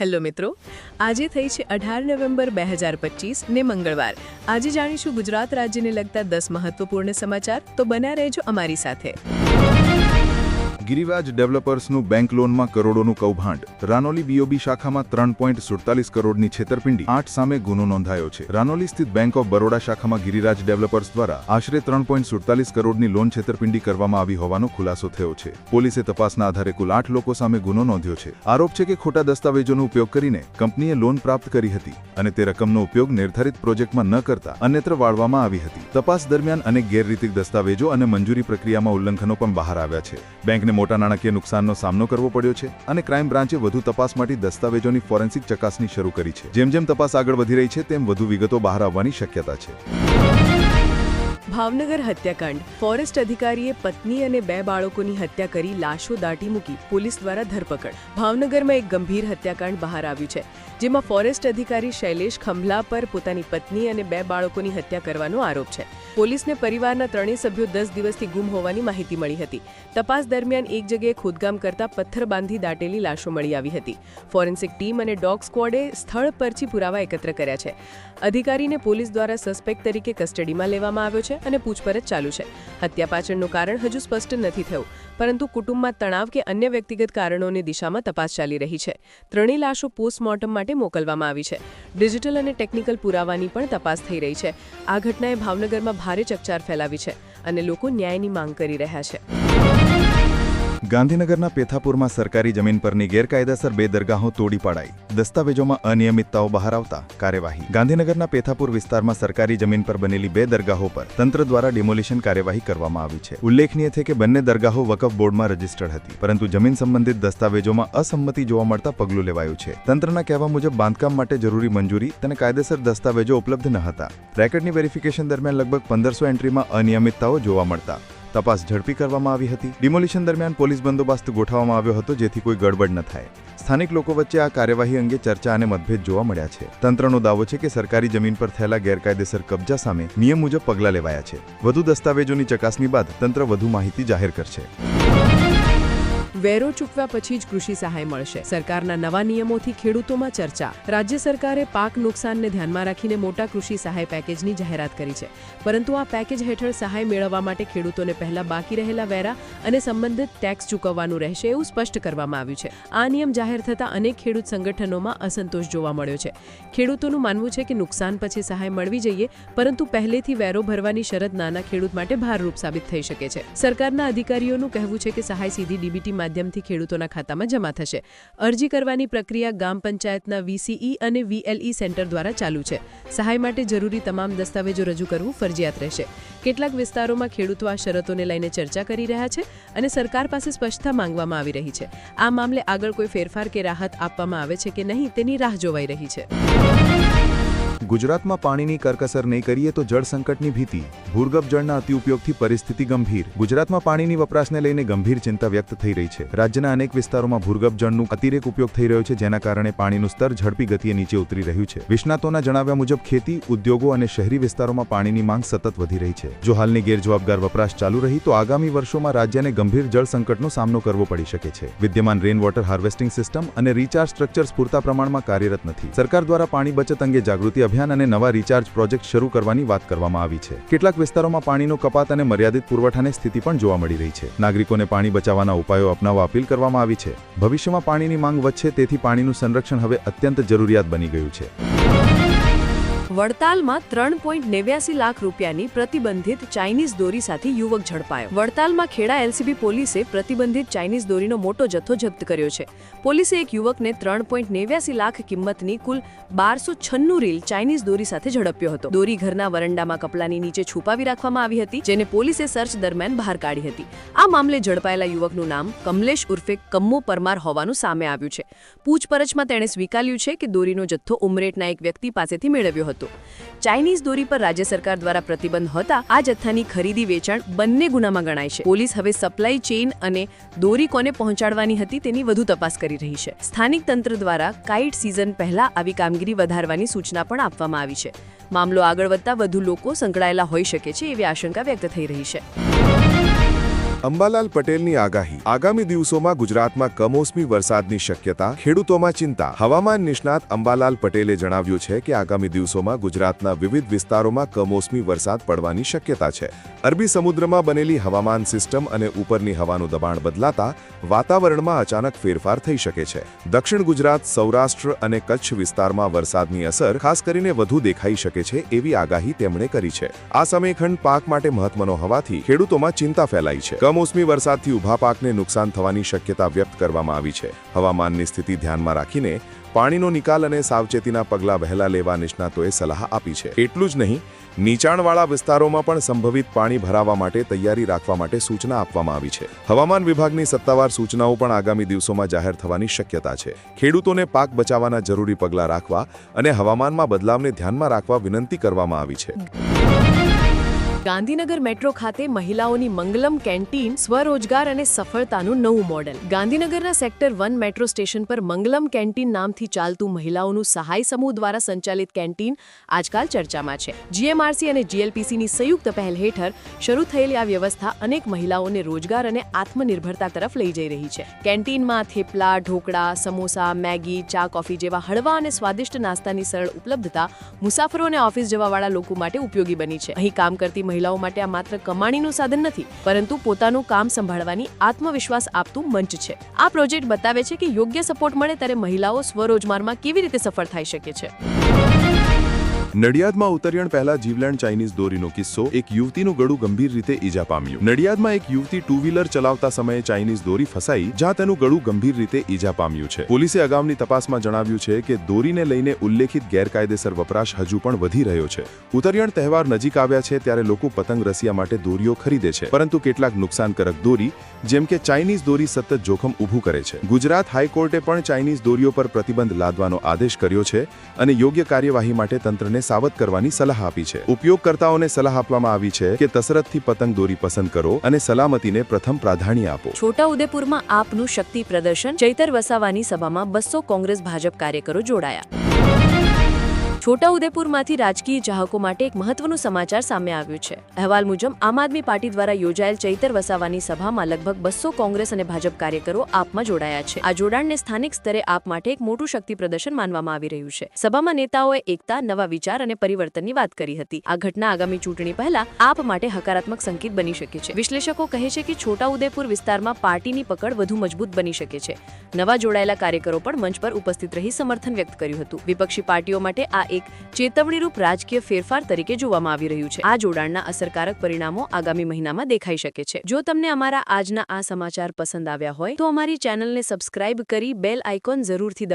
Hello મિત્રો, આજે થઈ છે અઢાર નવેમ્બર બે હજાર પચીસ ને મંગળવાર. આજે જાણીશું ગુજરાત રાજ્યને લગતા દસ મહત્વપૂર્ણ સમાચાર, તો બન્યા રહેજો અમારી સાથે. ગિરિરાજ ડેવલપર્સનું બેંક લોનમાં કરોડોનું કૌભાંડ. રાનોલી બીઓબી શાખામાં ત્રણ પોઈન્ટ સુડતાલીસ કરોડની છેતરપિંડી. આઠ સામે ગુનો નોંધાયો છે. રાનોલી સ્થિત બેંક ઓફ બરોડા શાખામાં ગિરિરાજ ડેવલપર્સ દ્વારા આશરે ત્રણ પોઈન્ટ સુડતાલીસ કરોડની લોન છેતરપિંડી કરવામાં આવી હોવાનો ખુલાસો થયો છે. પોલીસે તપાસના આધારે કુલ આઠ લોકો સામે ગુનો નોંધ્યો છે. આરોપ છે કે ખોટા દસ્તાવેજોનો ઉપયોગ કરીને કંપનીએ લોન પ્રાપ્ત કરી હતી અને તે રકમનો ઉપયોગ નિર્ધારિત પ્રોજેક્ટમાં ન કરતા અન્યત્ર વાળવામાં આવી હતી. તપાસ દરમિયાન અનેક ગેરરીતિક દસ્તાવેજો અને મંજૂરી પ્રક્રિયામાં ઉલ્લંઘનો પણ બહાર આવ્યા છે. બેંકને મોટા નાણાકીય નુકસાનનો સામનો કરવો પડ્યો છે અને ક્રાઇમ બ્રાન્ચે વધુ તપાસ માટે દસ્તાવેજોની ફોરેન્સિક ચકાસણી શરૂ કરી છે. જેમ જેમ તપાસ આગળ વધી રહી છે, તેમ વધુ વિગતો બહાર આવવાની શક્યતા છે. ભાવનગર હત્યાકાંડ. ફોરેસ્ટ અધિકારીએ પત્ની અને બે બાળકોની હત્યા કરી લાશો દાટી મૂકી પોલીસ દ્વારા ધરપકડ. ભાવનગરમાં એક ગંભીર હત્યાકાંડ બહાર આવ્યું છે, જેમાં ફોરેસ્ટ અધિકારી શૈલેષ ખંભલા પર પોતાની પત્ની અને બે બાળકોની હત્યા કરવાનો આરોપ છે. પોલીસને પરિવારના ત્રણેય સભ્યો દસ દિવસથી ગુમ હોવાની માહિતી મળી હતી. તપાસ દરમિયાન એક જગ્યાએ ખોદકામ કરતા પથ્થર બાંધી દાટેલી લાશો મળી આવી હતી. ફોરેન્સિક ટીમ અને ડોગ સ્ક્વોડે સ્થળ પરથી પુરાવા એકત્ર કર્યા છે. અધિકારીને પોલીસ દ્વારા સસ્પેક્ટ તરીકે કસ્ટડીમાં લેવામાં આવ્યો છે. અને પૂછપરછ ચાલુ છે. હત્યા પાછળનું કારણ હજુ સ્પષ્ટ નથી થયું, પરંતુ કુટુંબમાં તણાવ કે અન્ય વ્યક્તિગત કારણોની દિશામાં તપાસ ચાલી રહી છે. ત્રણેય લાશો પોસ્ટમોર્ટમ માટે મોકલવામાં આવી છે. ડિજિટલ અને ટેકનિકલ પુરાવાની પણ તપાસ થઈ રહી છે. આ ઘટનાએ ભાવનગરમાં ભારે ચકચાર ફેલાવી છે અને લોકો ન્યાયની માંગ કરી રહ્યા છે. ગાંધીનગરના પેથાપુરમાં સરકારી જમીન પરની ગેરકાયદેસર બે દરગાહો તોડી પાડાઈ. દસ્તાવેજોમાં અનિયમિતતાઓ બહાર આવતા કાર્યવાહી. ગાંધીનગરના પેથાપુર વિસ્તારમાં સરકારી જમીન પર બનેલી બે દરગાહો પર તંત્ર દ્વારા ડિમોલિશન કાર્યવાહી કરવામાં આવી છે. ઉલ્લેખનીય છે કે બંને દરગાહો વકફ બોર્ડમાં રજીસ્ટર્ડ હતી, પરંતુ જમીન સંબંધિત દસ્તાવેજોમાં અસંમતિ જોવા મળતા પગલું લેવાયું છે. તંત્રના કહેવા મુજબ, બાંધકામ માટે જરૂરી મંજૂરી તેને કાયદેસર દસ્તાવેજો ઉપલબ્ધ ન હતા. રેકર્ડની વેરિફિકેશન દરમિયાન લગભગ પંદરસો એન્ટ્રીમાં અનિયમિતતાઓ જોવા મળતા તપાસ ઝડપી કરવામાં આવી હતી. ડિમોલિશન દરમિયાન પોલીસ બંદોબસ્ત ગોઠવવામાં આવ્યો હતો જેથી કોઈ ગડબડ ન થાય. સ્થાનિક લોકો વચ્ચે આ કાર્યવાહી અંગે ચર્ચા અને મતભેદ જોવા મળ્યા છે. તંત્રનો દાવો છે કે સરકારી જમીન પર થયેલા ગેરકાયદેસર કબજા સામે નિયમ મુજબ પગલાં લેવાયા છે. વધુ દસ્તાવેજોની ચકાસણી બાદ તંત્ર વધુ માહિતી જાહેર કરશે. વેરો ચૂકવ્યા પછી જ કૃષિ સહાય મળશે. સરકારના નવા નિયમોથી ખેડૂતોમાં ચર્ચા. રાજ્ય સરકારે પાક નુકસાનને ધ્યાનમાં રાખીને મોટા કૃષિ સહાય પેકેજની જાહેરાત કરી છે. પરંતુ આ પેકેજ હેઠળ સહાય મેળવવા માટે ખેડૂતોને પહેલા બાકી રહેલા વેરા અને સંબંધિત ટેક્સ ચૂકવવાનું રહેશે એવું સ્પષ્ટ કરવામાં આવ્યું છે. આ નિયમ જાહેર થતાં અનેક ખેડૂત સંગઠનોમાં અસંતોષ જોવા મળ્યો છે. ખેડૂતોનું માનવું છે કે નુકસાન પછી સહાય મળવી જોઈએ, પરંતુ પહેલેથી વેરો ભરવાની શરત નાના ખેડૂત માટે ભારરૂપ સાબિત થઈ શકે છે. સરકારના અધિકારીઓનું કહેવું છે કે સહાય સીધી ડીબીટી માધ્યમથી ખેડૂતોના ખાતામાં જમા થશે. અરજી કરવાની પ્રક્રિયા ગામ પંચાયતના વીસીઈ અને વીએલઈ સેન્ટર દ્વારા ચાલુ છે. સહાય માટે જરૂરી તમામ દસ્તાવેજો રજૂ કરવું ફરજિયાત રહેશે. કેટલાક વિસ્તારોમાં ખેડૂતો આ શરતોને લઈને ચર્ચા કરી રહ્યા છે અને સરકાર પાસે સ્પષ્ટતા માંગવામાં આવી રહી છે. આ મામલે આગળ કોઈ ફેરફાર કે રાહત આપવામાં આવે છે કે નહીં તેની રાહ જોવાઈ રહી છે. ગુજરાતમાં પાણીની કરકસર નહીં કરીએ તો જળ સંકટની ભીતિ. ભૂર્ગભ જળના અતિઉપયોગથી પરિસ્થિતિ ગંભીર. ગુજરાતમાં પાણીની વપરાશને લઈને ગંભીર ચિંતા વ્યક્ત થઈ રહી છે. રાજ્યના અનેક વિસ્તારોમાં ભૂર્ગભ જળનું અતિરેક ઉપયોગ થઈ રહ્યો છે, જેના કારણે પાણીનું સ્તર ઝડપી ગતિએ નીચે ઉતરી રહ્યું છે. નિષ્ણાતોના જણાવ્યા મુજબ, ખેતી, ઉદ્યોગો અને શહેરી વિસ્તારોમાં પાણીની માંગ સતત વધી રહી છે. જો હાલની ગેરજવાબદાર વપરાશ ચાલુ રહી, તો આગામી વર્ષોમાં રાજ્યને ગંભીર જળ સંકટનો સામનો કરવો પડી શકે છે. વિદ્યમાન રેન વોટર હાર્વેસ્ટિંગ સિસ્ટમ અને રિચાર્જ સ્ટ્રક્ચર્સ પૂરતા પ્રમાણમાં કાર્યરત નથી. સરકાર દ્વારા પાણી બચત અંગે જાગૃતિ અભિયાન અને નવા રિચાર્જ પ્રોજેક્ટ શરૂ કરવાની વાત કરવામાં આવી છે. કેટલાક વિસ્તારોમાં પાણીનો કપાત અને મર્યાદિત પુરવઠાની સ્થિતિ પણ જોવા મળી રહી છે. નાગરિકોને પાણી બચાવવાના ઉપાયો અપનાવવા અપીલ કરવામાં આવી છે. ભવિષ્યમાં પાણીની માંગ વધશે, તેથી પાણીનું સંરક્ષણ હવે અત્યંત જરૂરિયાત બની ગયું છે. વડતાલમાં ત્રણ પોઈન્ટ નેવ્યાસી લાખ રૂપિયાની પ્રતિબંધિત ચાઇનીઝ દોરી સાથે યુવક ઝડપાયો. વડતાલમાં ખેડા એલસીબી પોલીસે પ્રતિબંધિત ચાઇનીઝ દોરીનો મોટો જથ્થો જપ્ત કર્યો છે. પોલીસે એક યુવકને ત્રણ પોઈન્ટ નેવ્યાસી લાખ કિંમતની કુલ બારસો છન્નું રીલ ચાઇનીઝ દોરી સાથે ઝડપ્યો હતો. દોરી ઘરના વરંડામાં કપડાની નીચે છુપાવી રાખવામાં આવી હતી, જેને પોલીસે સર્ચ દરમિયાન બહાર કાઢી હતી. આ મામલે ઝડપાયેલા યુવકનું નામ કમલેશ ઉર્ફે કમ્મો પરમાર હોવાનું સામે આવ્યું છે. પૂછપરછમાં તેણે સ્વીકાર્યું છે કે દોરીનો જથ્થો ઉમરેટના એક વ્યક્તિ પાસેથી મેળવ્યો હતો. ચાઇનીઝ દોરી પર રાજ્ય સરકાર દ્વારા પ્રતિબંધ હતા, આ જથ્થાની ખરીદી વેચાણ બંને ગુનામાં ગણાય છે. પોલીસ હવે સપ્લાય ચેઇન અને દોરી કોને પહોંચાડવાની હતી તેની વધુ તપાસ કરી રહી છે. સ્થાનિક તંત્ર દ્વારા કાઇટ સિઝન પહેલા આવી કામગીરી વધારવાની સૂચના પણ આપવામાં આવી છે. મામલો આગળ વધતા વધુ લોકો સંકળાયેલા હોઈ શકે છે એવી આશંકા વ્યક્ત થઈ રહી છે. અંબાલાલ પટેલની આગાહી. આગામી દિવસોમાં ગુજરાતમાં કમોસમી વરસાદની શક્યતા, ખેડૂતોમાં ચિંતા. હવામાન નિષ્ણાત અંબાલાલ પટેલે જણાવ્યું છે કે આગામી દિવસોમાં ગુજરાતના વિવિધ વિસ્તારોમાં કમોસમી વરસાદ પડવાની શક્યતા છે. અરબી સમુદ્રમાં બનેલી હવામાન સિસ્ટમ અને ઉપરની હવાનું દબાણ બદલાતા વાતાવરણમાં અચાનક ફેરફાર થઈ શકે છે. દક્ષિણ ગુજરાત, સૌરાષ્ટ્ર અને કચ્છ વિસ્તારમાં વરસાદની અસર ખાસ કરીને વધુ દેખાઈ શકે છે એવી આગાહી તેમણે કરી છે. આ સમયખંડ પાક માટે મહત્વનો હોવાથી ખેડૂતોમાં ચિંતા ફેલાઈ છે. કમોસમી વરસાદથી ઊભા પાકને નુકસાન થવાની શક્યતા વ્યક્ત કરવામાં આવી છે. હવામાનની સ્થિતિ ધ્યાનમાં રાખીને પાણીનો નિકાલ અને સાવચેતીના પગલાં વહેલા લેવા નિષ્ણાતોએ સલાહ આપી છે. એટલું જ નહીં, નીચાણવાળા વિસ્તારોમાં પણ સંભવિત પાણી ભરાવા માટે તૈયારી રાખવા માટે સૂચના આપવામાં આવી છે. હવામાન વિભાગની સત્તાવાર સૂચનાઓ પણ આગામી દિવસોમાં જાહેર થવાની શક્યતા છે. ખેડૂતોને પાક બચાવવાના જરૂરી પગલાં રાખવા અને હવામાનમાં બદલાવને ધ્યાનમાં રાખવા વિનંતી કરવામાં આવી છે. ગાંધીનગર મેટ્રો ખાતે મહિલાઓની મંગલમ કેન્ટીન, સ્વરોજગાર અને સફળતાનું નવું મોડેલ. ગાંધીનગરના સેક્ટર વન મેટ્રો સ્ટેશન પર મંગલમ કેન્ટીન નામથી ચાલતું મહિલાઓનું સહાય સમૂહ દ્વારા સંચાલિત કેન્ટીન આજકાલ ચર્ચામાં છે. જીએમઆરસી અને જીએલપીસીની સંયુક્ત પહેલ હેઠળ શરૂ થયેલી આ વ્યવસ્થા અનેક મહિલાઓને રોજગાર અને આત્મનિર્ભરતા તરફ લઈ જઈ રહી છે. કેન્ટીનમાં થેપલા, ઢોકળા, સમોસા, મેગી, ચા, કોફી જેવા હળવા અને સ્વાદિષ્ટ નાસ્તાની સરળ ઉપલબ્ધતા મુસાફરો અને ઓફિસ જવાવાળા લોકો માટે ઉપયોગી બની છે. અહીં કામ કરતી મહિલાઓ માટે આ માત્ર કમાણીનું સાધન નથી, પરંતુ પોતાનું કામ સંભાળવાની આત્મવિશ્વાસ આપતું મંચ છે. આ પ્રોજેક્ટ બતાવે છે કે યોગ્ય સપોર્ટ મળે ત્યારે મહિલાઓ સ્વરોજગારમાં કેવી રીતે સફળ થઈ શકે છે. નડિયાદમાં ઉતરિયણ પહેલા જીવલેણ ચાઇનીઝ દોરીનો કિસ્સો એક યુવતીનું ગળું ગંભીર રીતે ઈજા પામ્યું. નડિયાદમાં એક યુવતી ટુ વ્હીલર ચલાવતા સમયે ચાઇનીઝ દોરી ફસાઈ, જ્યાં તેનું ગળું ગંભીર રીતે ઈજા પામ્યું છે. પોલીસે અગાઉની તપાસમાં જણાવ્યું છે કે દોરીને લઈને ઉલ્લેખિત ગેરકાયદેસર વપરાશ હજુ પણ વધી રહ્યો છે. ઉતરિયણ તહેવાર નજીક આવ્યા છે ત્યારે લોકો પતંગ રસિયા માટે દોરીઓ ખરીદે છે, પરંતુ કેટલાક નુકસાનકારક દોરી, જેમ કે ચાઇનીઝ દોરી સતત જોખમ ઊભું કરે છે. ગુજરાત હાઈકોર્ટે પણ ચાઇનીઝ દોરીઓ પર પ્રતિબંધ લાદવાનો આદેશ કર્યો છે અને યોગ્ય કાર્યવાહી માટે તંત્રને સાવધ કરવાની સલાહ આપી છે. ઉપયોગકર્તાઓને સલાહ આપવામાં આવી છે કે તસરતથી પતંગ દોરી પસંદ કરો અને સલામતીને પ્રથમ પ્રાધાન્ય આપો. છોટા ઉદેપુરમાં આપનું શક્તિ પ્રદર્શન ચૈતર વસાવાની સભામાં બસો કોંગ્રેસ ભાજપ કાર્યકરો જોડાયા. છોટાઉદેપુરમાંથી રાજકીય ચાહકો માટે એક મહત્વનું સમાચાર સામે આવ્યું છે. અહેવાલ મુજબ, આમ આદમી પાર્ટી દ્વારા યોજાયેલ ચૈતર વસાવાની સભામાં લગભગ બસો કોંગ્રેસ અને ભાજપ કાર્યકરો આપમાં જોડાયા છે. આ જોડાણને સ્થાનિક સ્તરે આપ માટે એક મોટું શક્તિ પ્રદર્શન માનવામાં આવી રહ્યું છે. સભામાં નેતાઓએ એકતા, નવા વિચાર અને પરિવર્તનની વાત કરી હતી. આ ઘટના આગામી ચૂંટણી પહેલા આપ માટે હકારાત્મક સંકેત બની શકે છે. વિશ્લેષકો કહે છે કે છોટાઉદેપુર વિસ્તારમાં પાર્ટીની પકડ વધુ મજબૂત બની શકે છે. નવા જોડાયેલા કાર્યકરો પણ મંચ પર ઉપસ્થિત રહી સમર્થન વ્યક્ત કર્યું હતું. વિપક્ષી પાર્ટીઓ માટે આ એક ચેતવણીરૂપ રાજકીય ફેરફાર તરીકે જોવામાં આવી રહ્યું છે. આ જોડાણના અસરકારક પરિણામો આગામી મહિનામાં દેખાઈ શકે છે. જો તમને અમારા આજના આ સમાચાર પસંદ આવ્યા હોય તો અમારી ચેનલને સબસ્ક્રાઇબ કરી બેલ આઇકોન જરૂરથી